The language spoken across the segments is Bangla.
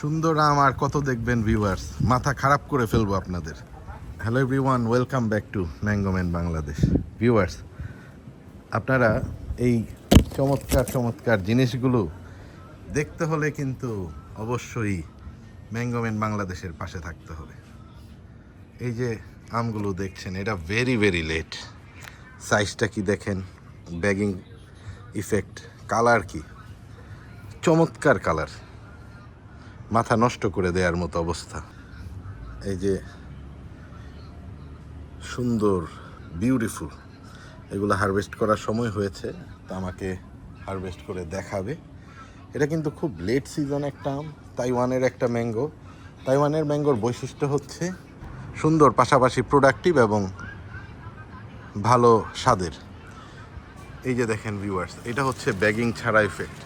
সুন্দর আম আর কত দেখবেন ভিউয়ার্স মাথা খারাপ করে ফেলব আপনাদের। Hello everyone welcome back to Mangoman Bangladesh viewers আপনারা এই চমৎকার চমৎকার জিনিসগুলো দেখতে হলে কিন্তু অবশ্যই ম্যাঙ্গোম্যান বাংলাদেশের পাশে থাকতে হবে। এই যে আমগুলো দেখছেন, এটা ভেরি ভেরি লেট সাইজটা কি দেখেন? ব্যাগিং ইফেক্ট কালার কি? চমৎকার কালার মাথা নষ্ট করে দেওয়ার মতো অবস্থা। এই যে সুন্দর বিউটিফুল এগুলো হারভেস্ট করার সময় হয়েছে, তা আমাকে হারভেস্ট করে দেখাবে। এটা কিন্তু খুব লেট সিজন একটা আম, তাইওয়ানের একটা ম্যাঙ্গো তাইওয়ানের ম্যাঙ্গোর বৈশিষ্ট্য হচ্ছে সুন্দর, পাশাপাশি প্রোডাক্টিভ এবং ভালো স্বাদের। এই যে দেখেন ভিউয়ার্স এটা হচ্ছে ব্যাগিং ছাড়া ইফেক্ট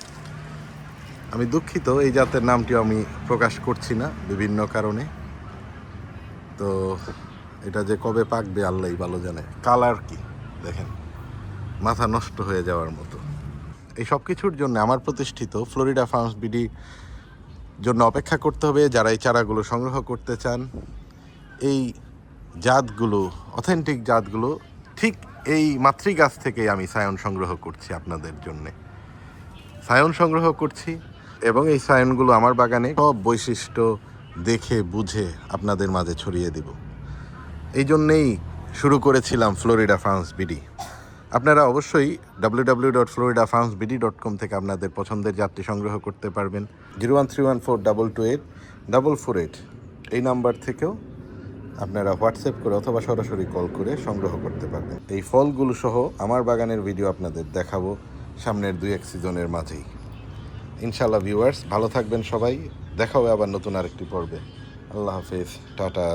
আমি দুঃখিত, এই জাতের নামটিও আমি প্রকাশ করছি না বিভিন্ন কারণে। তো এটা যে কবে পাকবে আল্লাহই ভালো জানে। কালার কি, দেখেন। মাথা নষ্ট হয়ে যাওয়ার মতো। এই সব কিছুর জন্য আমার প্রতিষ্ঠিত ফ্লোরিডা ফার্মস বিডি জন্য অপেক্ষা করতে হবে। যারা এই চারাগুলো সংগ্রহ করতে চান, এই জাতগুলো অথেন্টিক জাতগুলো, ঠিক এই মাতৃগাছ থেকেই আমি সায়ন সংগ্রহ করছি আপনাদের জন্যে। সায়ন সংগ্রহ করছি এবং এই সায়নগুলো আমার বাগানে সব বৈশিষ্ট্য দেখে, বুঝে আপনাদের মাঝে ছড়িয়ে দিব। এই জন্যেই শুরু করেছিলাম ফ্লোরিডা ফার্মস বিডি আপনারা অবশ্যই W W dot Florida farms BD dot com থেকে আপনাদের পছন্দের যাত্রী সংগ্রহ করতে পারবেন। Zero one three one four double two eight double four eight এই নাম্বার থেকেও আপনারা হোয়াটসঅ্যাপ করে অথবা সরাসরি কল করে সংগ্রহ করতে পারবেন। এই ফলগুলো সহ আমার বাগানের ভিডিও আপনাদের দেখাবো সামনের দুই এক সিজনের মাঝেই। ইনশাল্লাহ ভিউয়ার্স ভালো থাকবেন সবাই। দেখা হবে আবার নতুন আরেকটি পর্বে। আল্লাহ হাফিজ। টাটা।